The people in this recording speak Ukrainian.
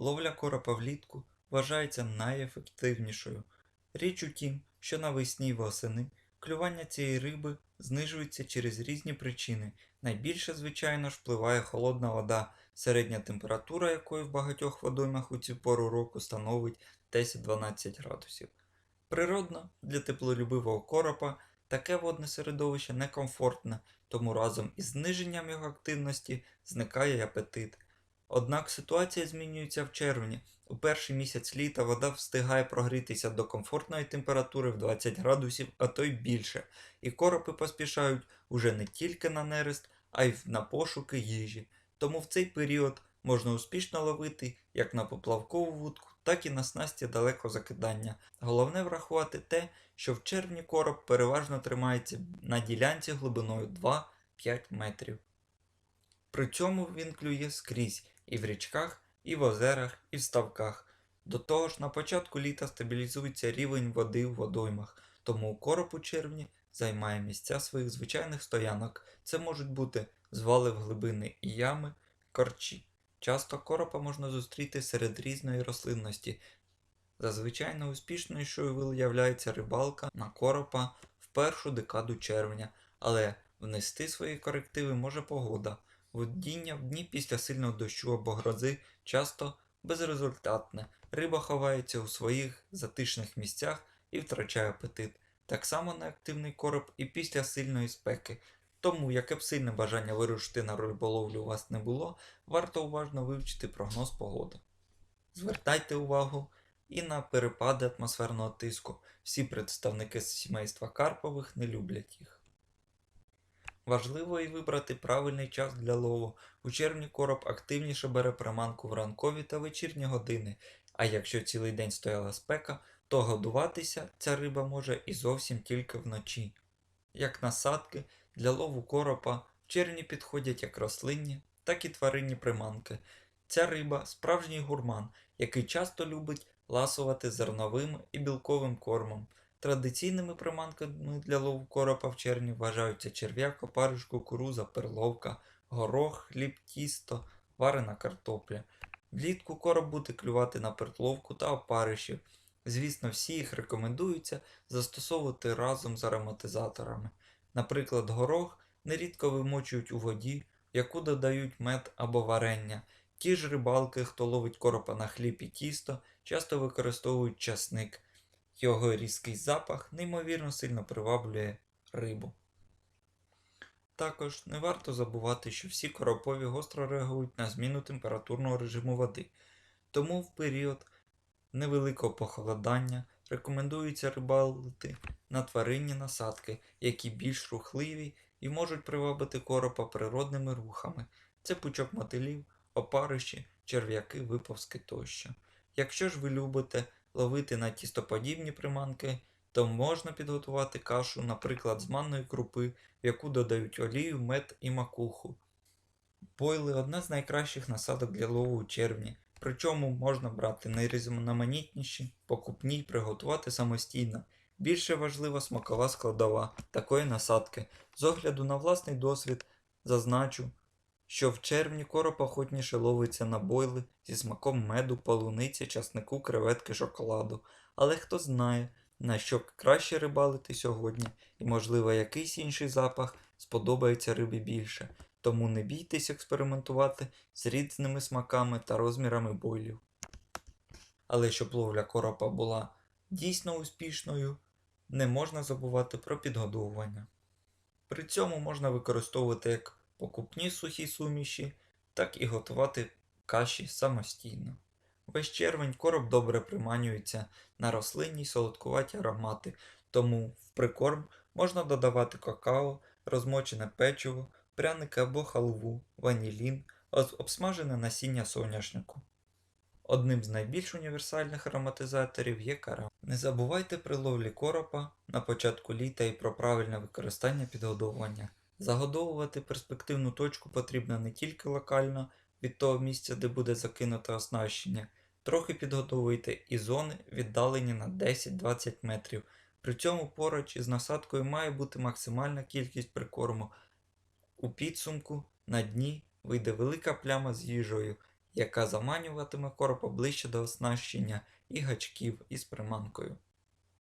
Ловля коропа влітку вважається найефективнішою. Річ у тім, що навесні й восени клювання цієї риби знижується через різні причини. Найбільше, звичайно ж, впливає холодна вода, середня температура якої в багатьох водоймах у цю пору року становить 10-12 градусів. Природно, для теплолюбивого коропа таке водне середовище некомфортне, тому разом із зниженням його активності зникає апетит. Однак ситуація змінюється в червні. У перший місяць літа вода встигає прогрітися до комфортної температури в 20 градусів, а то й більше, і коропи поспішають уже не тільки на нерест, а й на пошуки їжі. Тому в цей період можна успішно ловити як на поплавкову вудку, так і на снасті далеко закидання. Головне врахувати те, що в червні короб переважно тримається на ділянці глибиною 2-5 метрів. При цьому він клює скрізь і в річках, і в озерах, і в ставках. До того ж, на початку літа стабілізується рівень води в водоймах, тому короб у червні займає місця своїх звичайних стоянок. Це можуть бути звали в глибини і ями, корчі. Часто коропа можна зустріти серед різної рослинності. Зазвичай найуспішнішою виявляється рибалка на коропа в першу декаду червня, але внести свої корективи може погода. Водіння в дні після сильного дощу або грози часто безрезультатне. Риба ховається у своїх затишних місцях і втрачає апетит. Так само неактивний короб і після сильної спеки. Тому, яке б сильне бажання вирушити на риболовлю у вас не було, варто уважно вивчити прогноз погоди. Звертайте увагу і на перепади атмосферного тиску. Всі представники сімейства Карпових не люблять їх. Важливо і вибрати правильний час для лову. У червні короб активніше бере приманку в ранкові та вечірні години, а якщо цілий день стояла спека, то годуватися ця риба може і зовсім тільки вночі. Як насадки, для лову коропа в червні підходять як рослинні, так і тваринні приманки. Ця риба справжній гурман, який часто любить ласувати зерновим і білковим кормом. Традиційними приманками для лову коропа в червні вважаються черв'як, опариш, кукуруза, перловка, горох, хліб, тісто, варена картопля. Влітку короб буде клювати на перловку та опаришів. Звісно, всі їх рекомендується застосовувати разом з ароматизаторами. Наприклад, горох нерідко вимочують у воді, яку додають мед або варення. Ті ж рибалки, хто ловить коропа на хліб і тісто, часто використовують часник. Його різкий запах неймовірно сильно приваблює рибу. Також не варто забувати, що всі коропові гостро реагують на зміну температурного режиму води. Тому в період невеликого похолодання рекомендується рибалити на тваринні насадки, які більш рухливі і можуть привабити коропа природними рухами. Це пучок мотилів, опариші, черв'яки, виповзки тощо. Якщо ж ви любите ловити на тістоподібні приманки, то можна підготувати кашу, наприклад, з манної крупи, в яку додають олію, мед і макуху. Бойли одна з найкращих насадок для лову у червні, причому можна брати найрізноманітніші, покупні й приготувати самостійно. Більше важлива смакова складова такої насадки. З огляду на власний досвід зазначу, що в червні короб охотніше ловиться на бойли зі смаком меду, полуниці, часнику, креветки, шоколаду. Але хто знає, на що краще рибалити сьогодні, і, можливо, якийсь інший запах сподобається рибі більше. Тому не бійтесь експериментувати з різними смаками та розмірами бойлів. Але щоб ловля коропа була дійсно успішною, не можна забувати про підгодовування. При цьому можна використовувати як покупні сухі суміші, так і готувати каші самостійно. Весь червень короб добре приманюється на рослинні солодкуваті аромати, тому в прикорм можна додавати какао, розмочене печиво, пряники або халву, ванілін, об- обсмажене насіння соняшнику. Одним з найбільш універсальних ароматизаторів є кара. Не забувайте при ловлі коропа на початку літа і про правильне використання підгодовування. Загодовувати перспективну точку потрібно не тільки локально від того місця, де буде закинуте оснащення, трохи підготовуйте і зони, віддалені на 10-20 метрів. При цьому поруч із насадкою має бути максимальна кількість прикорму. У підсумку на дні вийде велика пляма з їжею, яка заманюватиме коропа ближче до оснащення і гачків із приманкою.